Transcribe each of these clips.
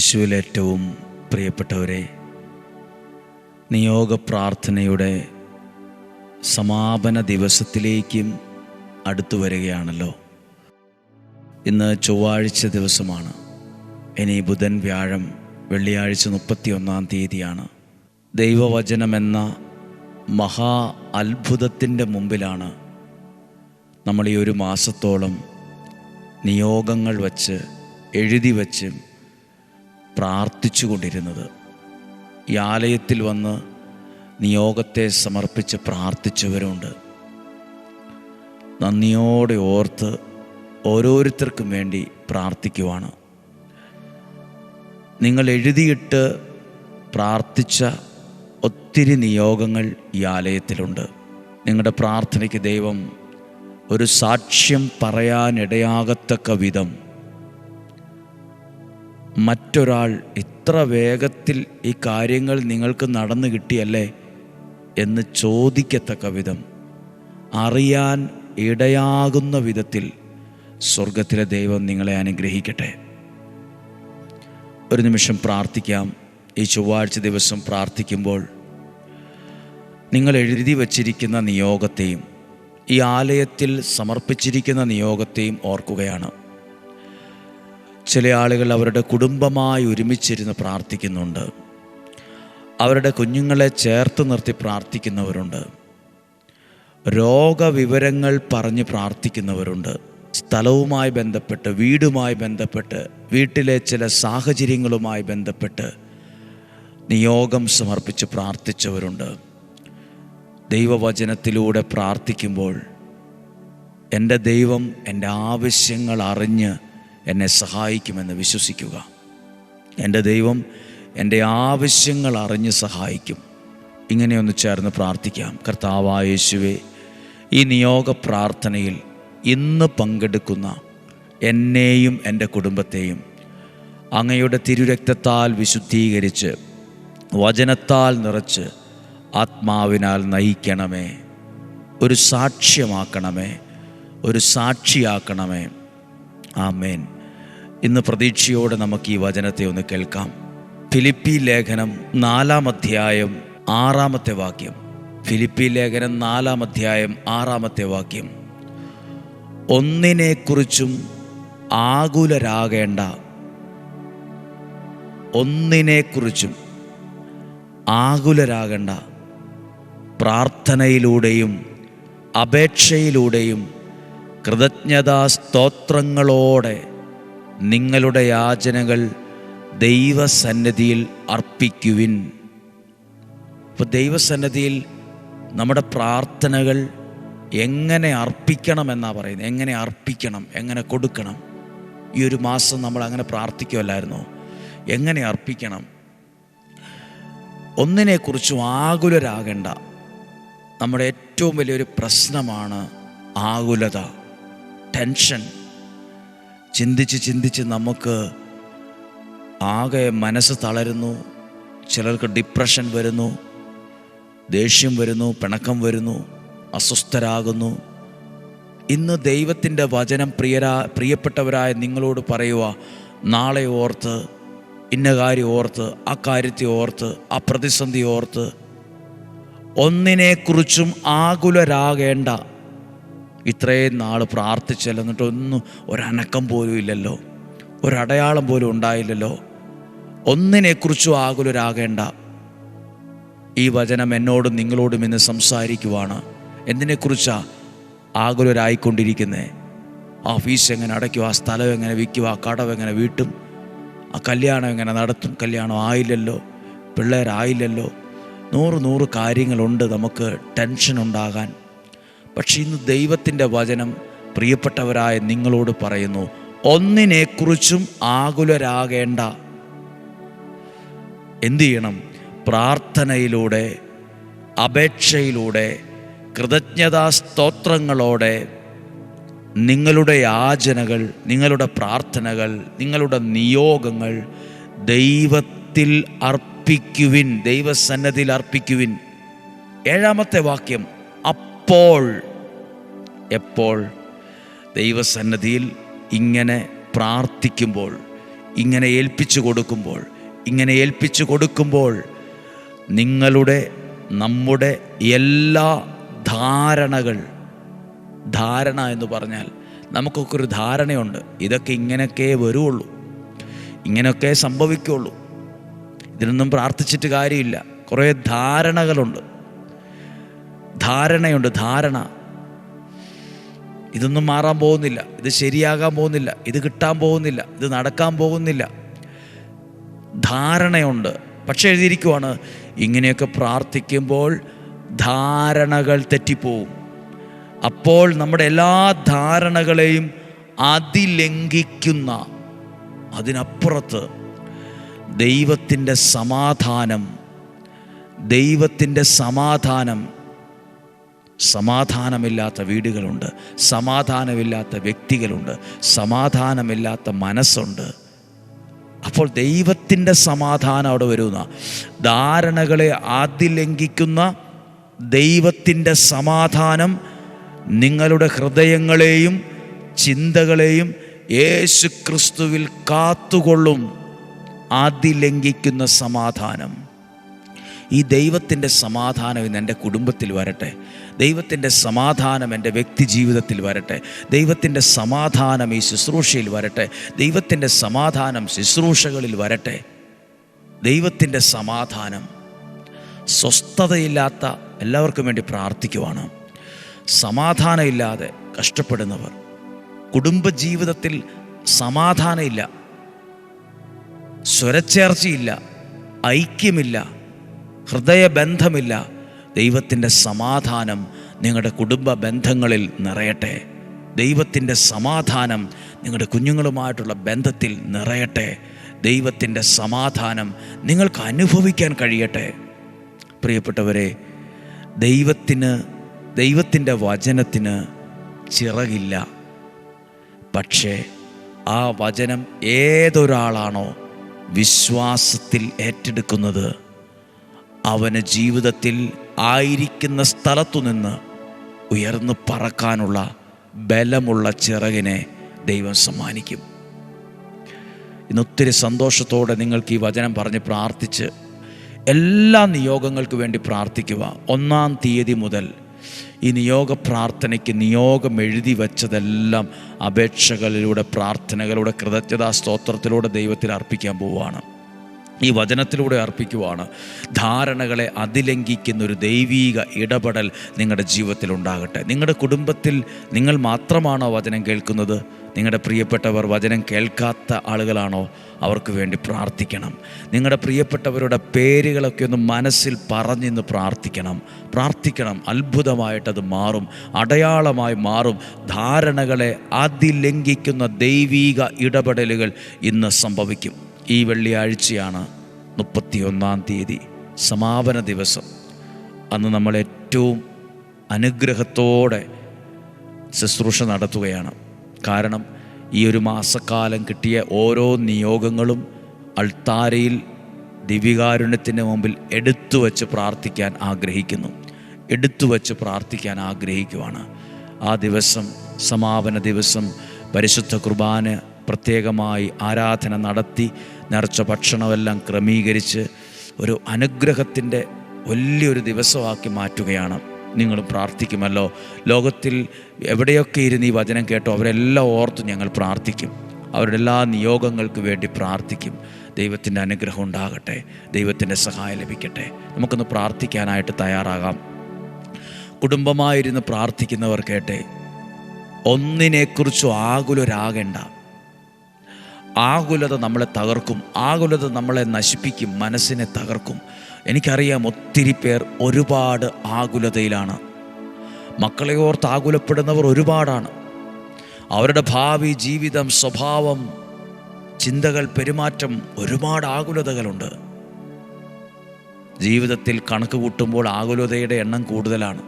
യേശുവിൽ ഏറ്റവും പ്രിയപ്പെട്ടവരെ നിയോഗ പ്രാർത്ഥനയുടെ സമാപന ദിവസത്തിലേക്കും അടുത്തു വരികയാണല്ലോ. ഇന്ന് ചൊവ്വാഴ്ച ദിവസമാണ്. ഇനി ബുധൻ വ്യാഴം വെള്ളിയാഴ്ച മുപ്പത്തിയൊന്നാം തീയതിയാണ്. ദൈവവചനമെന്ന മഹാ അത്ഭുതത്തിന്റെ മുമ്പിലാണ് നമ്മൾ ഈ ഒരു മാസത്തോളം നിയോഗങ്ങൾ വച്ച് എഴുതി വച്ച് പ്രാർത്ഥിച്ചു കൊണ്ടിരുന്നത്. ഈ ആലയത്തിൽ വന്ന് നിയോഗത്തെ സമർപ്പിച്ച് പ്രാർത്ഥിച്ചവരുണ്ട്. നന്ദിയോടെ ഓർത്ത് ഓരോരുത്തർക്കും വേണ്ടി പ്രാർത്ഥിക്കുവാണ്. നിങ്ങൾ എഴുതിയിട്ട് പ്രാർത്ഥിച്ച ഒത്തിരി നിയോഗങ്ങൾ ഈ ആലയത്തിലുണ്ട്. നിങ്ങളുടെ പ്രാർത്ഥനയ്ക്ക് ദൈവം ഒരു സാക്ഷ്യം പറയാനിടയാകത്തക്ക വിധം മറ്റൊരാൾ ഇത്ര വേഗത്തിൽ ഈ കാര്യങ്ങൾ നിങ്ങൾക്ക് നടന്നു കിട്ടിയല്ലേ എന്ന് ചോദിക്കത്തക്ക വിധം. അറിയാൻ ഇടയാകുന്ന വിധത്തിൽ സ്വർഗത്തിലെ ദൈവം നിങ്ങളെ അനുഗ്രഹിക്കട്ടെ. ഒരു നിമിഷം പ്രാർത്ഥിക്കാം. ഈ ചൊവ്വാഴ്ച ദിവസം പ്രാർത്ഥിക്കുമ്പോൾ നിങ്ങൾ എഴുതി വച്ചിരിക്കുന്ന നിയോഗത്തെയും ഈ ആലയത്തിൽ സമർപ്പിച്ചിരിക്കുന്ന നിയോഗത്തെയും ഓർക്കുകയാണ്. ചില ആളുകൾ അവരുടെ കുടുംബമായി ഒരുമിച്ചിരുന്ന് പ്രാർത്ഥിക്കുന്നുണ്ട്. അവരുടെ കുഞ്ഞുങ്ങളെ ചേർത്ത് നിർത്തി പ്രാർത്ഥിക്കുന്നവരുണ്ട്. രോഗവിവരങ്ങൾ പറഞ്ഞ് പ്രാർത്ഥിക്കുന്നവരുണ്ട്. സ്ഥലവുമായി ബന്ധപ്പെട്ട് വീടുമായി ബന്ധപ്പെട്ട് വീട്ടിലെ ചില സാഹചര്യങ്ങളുമായി ബന്ധപ്പെട്ട് നിയോഗം സമർപ്പിച്ച് പ്രാർത്ഥിച്ചവരുണ്ട്. ദൈവവചനത്തിലൂടെ പ്രാർത്ഥിക്കുമ്പോൾ എന്റെ ദൈവം എന്റെ ആവശ്യങ്ങൾ അറിഞ്ഞ് എന്നെ സഹായിക്കുമെന്ന് വിശ്വസിക്കുക. എന്റെ ദൈവം എന്റെ ആവശ്യങ്ങൾ അറിഞ്ഞ് സഹായിക്കും. ഇങ്ങനെയൊന്ന് ചേർന്ന് പ്രാർത്ഥിക്കാം. കർത്താവായ യേശുവേ ഈ നിയോഗ പ്രാർത്ഥനയിൽ ഇന്ന് പങ്കെടുക്കുന്ന എന്നെയും എന്റെ കുടുംബത്തെയും അങ്ങയുടെ തിരുരക്തത്താൽ വിശുദ്ധീകരിച്ച് വചനത്താൽ നിറച്ച് ആത്മാവിനാൽ നയിക്കണമേ. ഒരു സാക്ഷ്യമാക്കണമേ. ഒരു സാക്ഷിയാക്കണമേ. ആമേൻ. ഇന്ന് പ്രതീക്ഷയോടെ നമുക്ക് ഈ വചനത്തെ ഒന്ന് കേൾക്കാം. ഫിലിപ്പി ലേഖനം നാലാം അധ്യായം ആറാമത്തെ വാക്യം. ഫിലിപ്പി ലേഖനം നാലാം അധ്യായം ആറാമത്തെ വാക്യം. ഒന്നിനെക്കുറിച്ചും ആകുലരാകേണ്ട. ഒന്നിനെക്കുറിച്ചും ആകുലരാകേണ്ട. പ്രാർത്ഥനയിലൂടെയും അപേക്ഷയിലൂടെയും കൃതജ്ഞതാ സ്തോത്രങ്ങളോടെ നിങ്ങളുടെ യാചനകൾ ദൈവസന്നിധിയിൽ അർപ്പിക്കുവിൻ. ഇപ്പോൾ ദൈവസന്നിധിയിൽ നമ്മുടെ പ്രാർത്ഥനകൾ എങ്ങനെ അർപ്പിക്കണമെന്നാണ് പറയുന്നത്? എങ്ങനെ അർപ്പിക്കണം? എങ്ങനെ കൊടുക്കണം? ഈ ഒരു മാസം നമ്മൾ അങ്ങനെ പ്രാർത്ഥിക്കുമല്ലായിരുന്നോ എങ്ങനെ അർപ്പിക്കണം? ഒന്നിനെക്കുറിച്ചും ആകുലരാകേണ്ട. നമ്മുടെ ഏറ്റവും വലിയൊരു പ്രശ്നമാണ് ആകുലത. ടെൻഷൻ ചിന്തിച്ച് ചിന്തിച്ച് നമുക്ക് ആകെ മനസ്സ് തളരുന്നു. ചിലർക്ക് ഡിപ്രഷൻ വരുന്നു. ദേഷ്യം വരുന്നു. പിണക്കം വരുന്നു. അസ്വസ്ഥരാകുന്നു. ഇന്ന് ദൈവത്തിന്റെ വചനം പ്രിയരാ പ്രിയപ്പെട്ടവരായ നിങ്ങളോട് പറയുക നാളെ ഓർത്ത് ഇന്ന കാര്യം ഓർത്ത് ആ കാര്യത്തെ ഓർത്ത് ആ പ്രതിസന്ധി ഓർത്ത് ഒന്നിനെക്കുറിച്ചും ആകുലരാകേണ്ട ഇത്രയും നാൾ പ്രാർത്ഥിച്ചല്ലെന്നിട്ട് ഒന്നും ഒരനക്കം പോലും ഇല്ലല്ലോ. ഒരടയാളം പോലും ഉണ്ടായില്ലല്ലോ. ഒന്നിനെക്കുറിച്ചും ആകുലരാകേണ്ട. ഈ വചനം എന്നോടും നിങ്ങളോടും ഇന്ന് സംസാരിക്കുവാണ്. എന്തിനെക്കുറിച്ചാ ആകുലരായിക്കൊണ്ടിരിക്കുന്നത് ആ ഫീസ് എങ്ങനെ അടയ്ക്കും? ആ സ്ഥലം എങ്ങനെ വിൽക്കും? ആ കടവ് എങ്ങനെ വീട്ടും? ആ കല്യാണം എങ്ങനെ നടത്തും? കല്യാണം ആയില്ലല്ലോ പിള്ളേരായില്ലല്ലോ. നൂറ് നൂറ് കാര്യങ്ങളുണ്ട് നമുക്ക് ടെൻഷൻ ഉണ്ടാകാൻ. പക്ഷെ ഇന്ന് ദൈവത്തിന്റെ വചനം പ്രിയപ്പെട്ടവരായ നിങ്ങളോട് പറയുന്നു ഒന്നിനെക്കുറിച്ചും ആകുലരാകേണ്ട. എന്തു ചെയ്യണം? പ്രാർത്ഥനയിലൂടെ അപേക്ഷയിലൂടെ കൃതജ്ഞതാ സ്തോത്രങ്ങളോടെ നിങ്ങളുടെ യാചനകൾ നിങ്ങളുടെ പ്രാർത്ഥനകൾ നിങ്ങളുടെ നിയോഗങ്ങൾ ദൈവത്തിൽ അർപ്പിക്കുവിൻ ദൈവസന്നദ്ധിയിൽ അർപ്പിക്കുവിൻ. ഏഴാമത്തെ വാക്യം അപ്പോൾ എപ്പോൾ? ദൈവസന്നദ്ധിയിൽ ഇങ്ങനെ പ്രാർത്ഥിക്കുമ്പോൾ ഇങ്ങനെ ഏൽപ്പിച്ചു കൊടുക്കുമ്പോൾ ഇങ്ങനെ ഏൽപ്പിച്ചു കൊടുക്കുമ്പോൾ നിങ്ങളുടെ നമ്മുടെ എല്ലാ ധാരണകൾ ധാരണ എന്ന് പറഞ്ഞാൽ നമുക്കൊക്കെ ഒരു ധാരണയുണ്ട്. ഇതൊക്കെ ഇങ്ങനെയൊക്കെ വരുള്ളൂ ഇങ്ങനെയൊക്കെ സംഭവിക്കുള്ളൂ. ഇതിനൊന്നും പ്രാർത്ഥിച്ചിട്ട് കാര്യമില്ല. കുറേ ധാരണകളുണ്ട്. ധാരണയുണ്ട് ധാരണ. ഇതൊന്നും മാറാൻ പോകുന്നില്ല. ഇത് ശരിയാകാൻ പോകുന്നില്ല. ഇത് കിട്ടാൻ പോകുന്നില്ല. ഇത് നടക്കാൻ പോകുന്നില്ല. ധാരണയുണ്ട്. പക്ഷെ എഴുതിയിരിക്കുവാണ് ഇങ്ങനെയൊക്കെ പ്രാർത്ഥിക്കുമ്പോൾ ധാരണകൾ തെറ്റിപ്പോവും. അപ്പോൾ നമ്മുടെ എല്ലാ ധാരണകളെയും അതിലംഘിക്കുന്ന അതിനപ്പുറത്ത് ദൈവത്തിന്റെ സമാധാനം ദൈവത്തിന്റെ സമാധാനം സമാധാനമില്ലാത്ത വീടുകളുണ്ട് സമാധാനമില്ലാത്ത വ്യക്തികളുണ്ട് സമാധാനമില്ലാത്ത മനസ്സുണ്ട്. അപ്പോൾ ദൈവത്തിന്റെ സമാധാനം അവിടെ വരുന്ന ധാരണകളെ അതിലംഘിക്കുന്ന ദൈവത്തിന്റെ സമാധാനം നിങ്ങളുടെ ഹൃദയങ്ങളെയും ചിന്തകളെയും യേശുക്രിസ്തുവിൽ കാത്തുകൊള്ളും. ലംഘിക്കുന്ന സമാധാനം. ഈ ദൈവത്തിന്റെ സമാധാനം ഇന്ന് എന്റെ കുടുംബത്തിൽ വരട്ടെ. ദൈവത്തിന്റെ സമാധാനം എന്റെ വ്യക്തി ജീവിതത്തിൽ വരട്ടെ. ദൈവത്തിന്റെ സമാധാനം ഈ ശുശ്രൂഷയിൽ വരട്ടെ. ദൈവത്തിന്റെ സമാധാനം ശുശ്രൂഷകളിൽ വരട്ടെ. ദൈവത്തിന്റെ സമാധാനം സ്വസ്ഥതയില്ലാത്ത എല്ലാവർക്കും വേണ്ടി പ്രാർത്ഥിക്കുവാണ്. സമാധാനമില്ലാതെ കഷ്ടപ്പെടുന്നവർ. കുടുംബജീവിതത്തിൽ സമാധാനമില്ല. സ്വരച്ചേർച്ചയില്ല. ഐക്യമില്ല. ഹൃദയബന്ധമില്ല. ദൈവത്തിന്റെ സമാധാനം നിങ്ങളുടെ കുടുംബ ബന്ധങ്ങളിൽ നിറയട്ടെ. ദൈവത്തിന്റെ സമാധാനം നിങ്ങളുടെ കുഞ്ഞുങ്ങളുമായിട്ടുള്ള ബന്ധത്തിൽ നിറയട്ടെ. ദൈവത്തിന്റെ സമാധാനം നിങ്ങൾക്ക് അനുഭവിക്കാൻ കഴിയട്ടെ. പ്രിയപ്പെട്ടവരെ ദൈവത്തിന് ദൈവത്തിന്റെ വചനത്തിന് ചിറകില്ല. പക്ഷേ ആ വചനം ഏതൊരാളാണോ വിശ്വാസത്തിൽ ഏറ്റെടുക്കുന്നത്? അവന് ജീവിതത്തിൽ ആയിരിക്കുന്ന സ്ഥലത്തു നിന്ന് ഉയർന്നു പറക്കാനുള്ള ബലമുള്ള ചിറകിനെ ദൈവം സമ്മാനിക്കും. ഇന്ന് ഒത്തിരി സന്തോഷത്തോടെ നിങ്ങൾക്ക് ഈ വചനം പറഞ്ഞ് പ്രാർത്ഥിച്ച് എല്ലാ നിയോഗങ്ങൾക്ക് വേണ്ടി പ്രാർത്ഥിക്കുക. ഒന്നാം തീയതി മുതൽ ഈ നിയോഗ പ്രാർത്ഥനയ്ക്ക് നിയോഗം എഴുതി വച്ചതെല്ലാം അപേക്ഷകളിലൂടെ പ്രാർത്ഥനകളുടെ കൃതജ്ഞതാ സ്തോത്രത്തിലൂടെ ദൈവത്തിൽ അർപ്പിക്കാൻ പോവുകയാണ്. ഈ വചനത്തിലൂടെ അർപ്പിക്കുവാണ്. ധാരണകളെ അതിലംഘിക്കുന്ന ഒരു ദൈവീക ഇടപെടൽ നിങ്ങളുടെ ജീവിതത്തിൽ ഉണ്ടാകട്ടെ. നിങ്ങളുടെ കുടുംബത്തിൽ നിങ്ങൾ മാത്രമാണോ വചനം കേൾക്കുന്നത്? നിങ്ങളുടെ പ്രിയപ്പെട്ടവർ വചനം കേൾക്കാത്ത ആളുകളാണോ? അവർക്ക് വേണ്ടി പ്രാർത്ഥിക്കണം. നിങ്ങളുടെ പ്രിയപ്പെട്ടവരുടെ പേരുകളൊക്കെ ഒന്ന് മനസ്സിൽ പറഞ്ഞിന്ന് പ്രാർത്ഥിക്കണം. പ്രാർത്ഥിക്കണം. അത്ഭുതമായിട്ടത് മാറും. അടയാളമായി മാറും. ധാരണകളെ അതിലംഘിക്കുന്ന ദൈവീക ഇടപെടലുകൾ ഇന്ന് സംഭവിക്കും. ഈ വെള്ളിയാഴ്ചയാണ് മുപ്പത്തിയൊന്നാം തീയതി സമാപന ദിവസം. അന്ന് നമ്മൾ ഏറ്റവും അനുഗ്രഹത്തോടെ ശുശ്രൂഷ നടത്തുകയാണ്. കാരണം ഈ ഒരു മാസക്കാലം കിട്ടിയ ഓരോ നിയോഗങ്ങളും അൾത്താരയിൽ ദിവ്യകാരുണ്യത്തിന്റെ മുമ്പിൽ എടുത്തു വച്ച് പ്രാർത്ഥിക്കാൻ ആഗ്രഹിക്കുന്നു. എടുത്തു വച്ച് പ്രാർത്ഥിക്കാൻ ആഗ്രഹിക്കുവാണ്. ആ ദിവസം സമാപന ദിവസം പരിശുദ്ധ കുർബാന പ്രത്യേകമായി ആരാധന നടത്തി നിറച്ച ഭക്ഷണമെല്ലാം ക്രമീകരിച്ച് ഒരു അനുഗ്രഹത്തിന്റെ വലിയൊരു ദിവസമാക്കി മാറ്റുകയാണ്. നിങ്ങൾ പ്രാർത്ഥിക്കുമല്ലോ. ലോകത്തിൽ എവിടെയൊക്കെ ഇരുന്ന് ഈ വചനം കേട്ടോ അവരെല്ലാം ഓർത്ത് ഞങ്ങൾ പ്രാർത്ഥിക്കും. അവരുടെ എല്ലാ നിയോഗങ്ങൾക്ക് വേണ്ടി പ്രാർത്ഥിക്കും. ദൈവത്തിന്റെ അനുഗ്രഹം ഉണ്ടാകട്ടെ. ദൈവത്തിന്റെ സഹായം ലഭിക്കട്ടെ. നമുക്കൊന്ന് പ്രാർത്ഥിക്കാനായിട്ട് തയ്യാറാകാം. കുടുംബമായിരുന്ന് പ്രാർത്ഥിക്കുന്നവർ കേട്ടെ ഒന്നിനെക്കുറിച്ചും ആകുലരാകേണ്ട. ആകുലത നമ്മളെ തകർക്കും ആകുലത നമ്മളെ നശിപ്പിക്കും മനസ്സിനെ തകർക്കും. എനിക്കറിയാം ഒത്തിരി പേർ ഒരുപാട് ആകുലതയിലാണ്. മക്കളെ ഓർത്ത് ആകുലപ്പെടുന്നവർ ഒരുപാടാണ്. അവരുടെ ഭാവി ജീവിതം സ്വഭാവം ചിന്തകൾ പെരുമാറ്റം ഒരുപാട് ആകുലതകളുണ്ട്. ജീവിതത്തിൽ കണക്ക് കൂട്ടുമ്പോൾ ആകുലതയുടെ എണ്ണം കൂടുതലാണ്.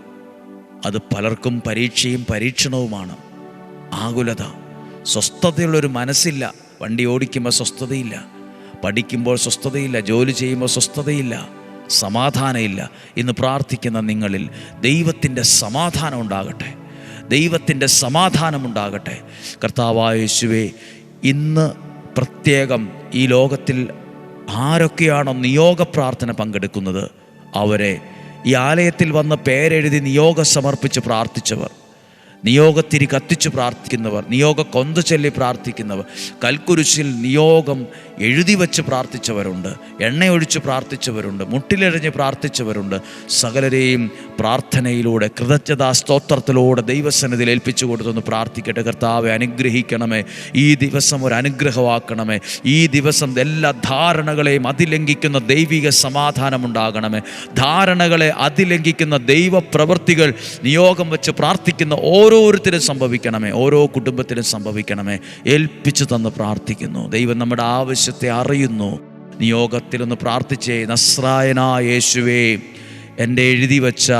അത് പലർക്കും പരീക്ഷയും പരീക്ഷണവുമാണ്. ആകുലത സ്വസ്ഥതയുള്ളൊരു മനസ്സില്ല. വണ്ടി ഓടിക്കുമ്പോൾ സ്വസ്ഥതയില്ല. പഠിക്കുമ്പോൾ സ്വസ്ഥതയില്ല. ജോലി ചെയ്യുമ്പോൾ സ്വസ്ഥതയില്ല. സമാധാനമില്ല. ഇന്ന് പ്രാർത്ഥിക്കുന്ന നിങ്ങളിൽ ദൈവത്തിന്റെ സമാധാനം ഉണ്ടാകട്ടെ. ദൈവത്തിന്റെ സമാധാനം ഉണ്ടാകട്ടെ. കർത്താവായ യേശുവേ ഇന്ന് പ്രത്യേകം ഈ ലോകത്തിൽ ആരൊക്കെയാണോ നിയോഗ പ്രാർത്ഥന പങ്കെടുക്കുന്നത് അവരെ ഈ ആലയത്തിൽ വന്ന് പേരെഴുതി നിയോഗം സമർപ്പിച്ച് പ്രാർത്ഥിച്ചവർ നിയോഗത്തിരി കത്തിച്ചു പ്രാർത്ഥിക്കുന്നവർ നിയോഗ കൊന്ത ചൊല്ലി പ്രാർത്ഥിക്കുന്നവർ. കൽക്കുരിശിൽ നിയോഗം എഴുതി വച്ച് പ്രാർത്ഥിച്ചവരുണ്ട് എണ്ണയൊഴിച്ച് പ്രാർത്ഥിച്ചവരുണ്ട് മുട്ടിലെറിഞ്ഞ് പ്രാർത്ഥിച്ചവരുണ്ട്. സകലരെയും പ്രാർത്ഥനയിലൂടെ കൃതജ്ഞതാ സ്തോത്രത്തിലൂടെ ദൈവസന്നിധിയിൽ ഏൽപ്പിച്ചു കൊടുത്തൊന്ന് പ്രാർത്ഥിക്കട്ടെ. കർത്താവെ അനുഗ്രഹിക്കണമേ. ഈ ദിവസം ഒരു അനുഗ്രഹമാക്കണമേ ഈ ദിവസം എല്ലാ ധാരണകളെയും അതിലംഘിക്കുന്ന ദൈവിക സമാധാനമുണ്ടാകണമേ. ധാരണകളെ അതിലംഘിക്കുന്ന ദൈവ പ്രവൃത്തികൾ നിയോഗം വെച്ച് പ്രാർത്ഥിക്കുന്ന ഓരോരുത്തരും സംഭവിക്കണമേ. ഓരോ കുടുംബത്തിനും സംഭവിക്കണമേ. ഏൽപ്പിച്ചു തന്ന് പ്രാർത്ഥിക്കുന്നു. ദൈവം നമ്മുടെ ആവശ്യത്തെ അറിയുന്നു. നിയോഗത്തിലൊന്ന് പ്രാർത്ഥിച്ചേ നസ്രായന യേശുവേ എന്റെ എഴുതി വച്ച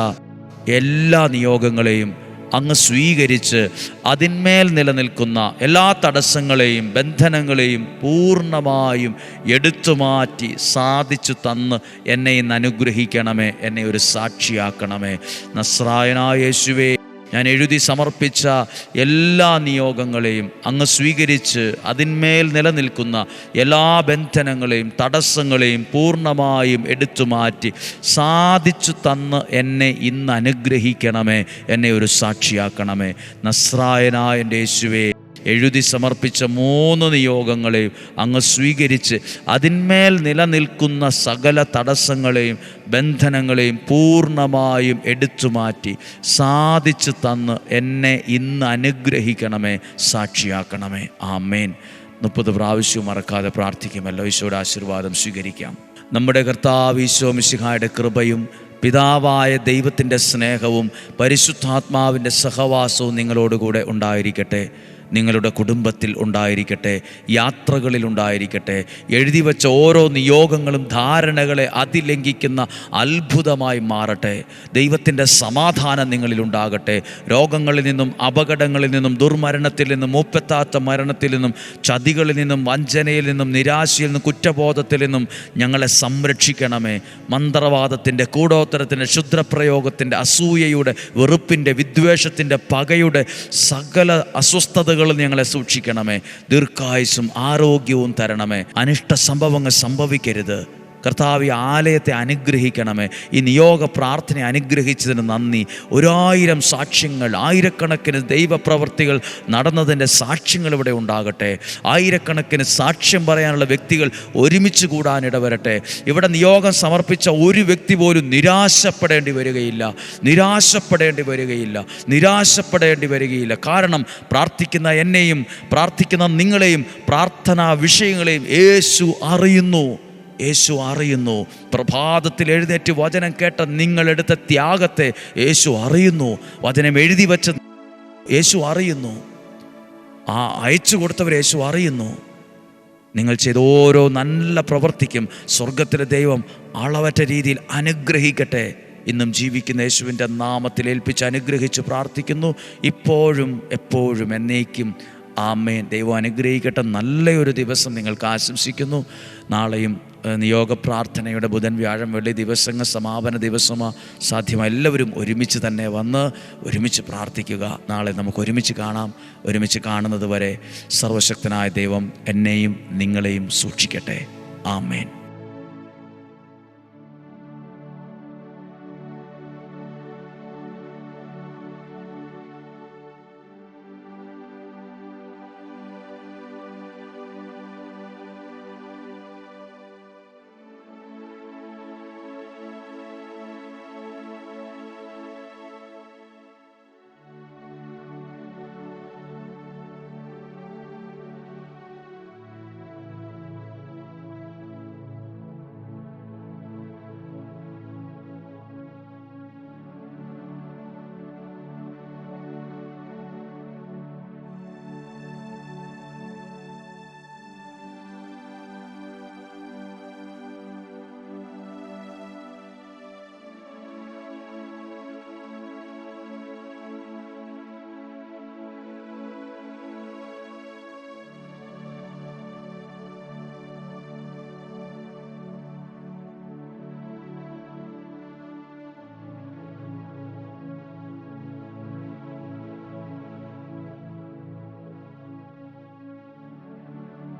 എല്ലാ നിയോഗങ്ങളെയും അങ്ങ് സ്വീകരിച്ച് അതിന്മേൽ നിലനിൽക്കുന്ന എല്ലാ തടസ്സങ്ങളെയും ബന്ധനങ്ങളെയും പൂർണമായും എടുത്തു മാറ്റി സാധിച്ചു തന്ന് എന്നെ ഇന്ന് അനുഗ്രഹിക്കണമേ എന്നെ ഒരു സാക്ഷിയാക്കണമേ. നസ്രായനായ യേശുവേ ഞാൻ എഴുതി സമർപ്പിച്ച എല്ലാ നിയോഗങ്ങളെയും അങ്ങ് സ്വീകരിച്ച് അതിന്മേൽ നിലനിൽക്കുന്ന എല്ലാ ബന്ധനങ്ങളെയും തടസ്സങ്ങളെയും പൂർണമായും എടുത്തു മാറ്റി സാധിച്ചു തന്ന് എന്നെ ഇന്ന് അനുഗ്രഹിക്കണമേ എന്നെ ഒരു സാക്ഷിയാക്കണമേ. നസ്രായനായ യേശുവേ. എഴുതി സമർപ്പിച്ച മൂന്ന് നിയോഗങ്ങളെയും അങ്ങ് സ്വീകരിച്ച് അതിന്മേൽ നിലനിൽക്കുന്ന സകല തടസ്സങ്ങളെയും ബന്ധനങ്ങളെയും പൂർണമായും എടുത്തു മാറ്റി സാധിച്ചു തന്ന് എന്നെ ഇന്ന് അനുഗ്രഹിക്കണമേ സാക്ഷിയാക്കണമേ. ആമേൻ. മുപ്പത് പ്രാവശ്യവും മറക്കാതെ പ്രാർത്ഥിക്കുമല്ലോ. ഈശോയുടെ ആശീർവാദം സ്വീകരിക്കാം. നമ്മുടെ കർത്താവ് ഈശോ മിശിഹായുടെ കൃപയും പിതാവായ ദൈവത്തിന്റെ സ്നേഹവും പരിശുദ്ധാത്മാവിന്റെ സഹവാസവും നിങ്ങളോടുകൂടെ ഉണ്ടായിരിക്കട്ടെ. നിങ്ങളുടെ കുടുംബത്തിൽ ഉണ്ടായിരിക്കട്ടെ യാത്രകളിൽ ഉണ്ടായിരിക്കട്ടെ എഴുതി വെച്ച ഓരോ നിയോഗങ്ങളും ധാരണകളെ അതിലംഘിക്കുന്ന അത്ഭുതമായി മാറട്ടെ. ദൈവത്തിന്റെ സമാധാനം നിങ്ങളിൽ ഉണ്ടാകട്ടെ. രോഗങ്ങളിൽ നിന്നും അപകടങ്ങളിൽ നിന്നും ദുർമരണത്തിൽ നിന്നും മൂപ്പത്താത്ത മരണത്തിൽ നിന്നും ചതികളിൽ നിന്നും വഞ്ചനയിൽ നിന്നും നിരാശയിൽ നിന്നും കുറ്റബോധത്തിൽ നിന്നും ഞങ്ങളെ സംരക്ഷിക്കണമേ. മന്ത്രവാദത്തിന്റെ കൂടോത്തരത്തിന്റെ ക്ഷുദ്രപ്രയോഗത്തിന്റെ അസൂയയുടെ വെറുപ്പിന്റെ വിദ്വേഷത്തിന്റെ പകയുടെ സകല അസ്വസ്ഥതകൾ സംഭവങ്ങളിൽ ഞങ്ങളെ സൂക്ഷിക്കണമേ. ദീർഘായുസും ആരോഗ്യവും തരണമേ. അനിഷ്ട സംഭവങ്ങൾ സംഭവിക്കരുത്. കർത്താവ് ആലയത്തെ അനുഗ്രഹിക്കണമേ. ഈ നിയോഗ പ്രാർത്ഥന അനുഗ്രഹിച്ചതിന് നന്ദി. ഒരായിരം സാക്ഷ്യങ്ങൾ ആയിരക്കണക്കിന് ദൈവപ്രവർത്തികൾ നടന്നതിന്റെ സാക്ഷ്യങ്ങൾ ഇവിടെ ഉണ്ടാകട്ടെ. ആയിരക്കണക്കിന് സാക്ഷ്യം പറയാനുള്ള വ്യക്തികൾ ഒരുമിച്ച് കൂടാൻ ഇടവരട്ടെ ഇവിടെ നിയോഗം സമർപ്പിച്ച ഒരു വ്യക്തി പോലും നിരാശപ്പെടേണ്ടി വരികയില്ല. നിരാശപ്പെടേണ്ടി വരികയില്ല. നിരാശപ്പെടേണ്ടി വരികയില്ല. കാരണം പ്രാർത്ഥിക്കുന്ന എന്നെയും പ്രാർത്ഥിക്കുന്ന നിങ്ങളെയും പ്രാർത്ഥനാ വിഷയങ്ങളെയും യേശു അറിയുന്നു. യേശു അറിയുന്നു. പ്രഭാതത്തിൽ എഴുന്നേറ്റ് വചനം കേട്ട നിങ്ങളെടുത്ത ത്യാഗത്തെ യേശു അറിയുന്നു. വചനം എഴുതി വച്ച യേശു അറിയുന്നു. ആ അയച്ചു കൊടുത്തവർ യേശു അറിയുന്നു. നിങ്ങൾ ചെയ്ത ഓരോ നല്ല പ്രവർത്തിക്കും സ്വർഗത്തിലെ ദൈവം അളവറ്റ രീതിയിൽ അനുഗ്രഹിക്കട്ടെ. ഇന്നും ജീവിക്കുന്ന യേശുവിന്റെ നാമത്തിൽ ഏൽപ്പിച്ച് അനുഗ്രഹിച്ച് പ്രാർത്ഥിക്കുന്നു. ഇപ്പോഴും എപ്പോഴും എന്നേക്കും ആമേൻ. ദൈവം അനുഗ്രഹിക്കട്ടെ. നല്ലൊരു ദിവസം നിങ്ങൾക്ക് ആശംസിക്കുന്നു. നാളെയും നിയോഗ പ്രാർത്ഥനയുടെ ബുധൻ വ്യാഴം വെള്ളി ദിവസങ്ങൾ സമാപന ദിവസമോ സാധ്യമായി എല്ലാവരും ഒരുമിച്ച് തന്നെ വന്ന് ഒരുമിച്ച് പ്രാർത്ഥിക്കുക. നാളെ നമുക്ക് ഒരുമിച്ച് കാണാം. ഒരുമിച്ച് കാണുന്നത് വരെ സർവശക്തനായ ദൈവം എന്നെയും നിങ്ങളെയും സൂക്ഷിക്കട്ടെ. ആമേൻ.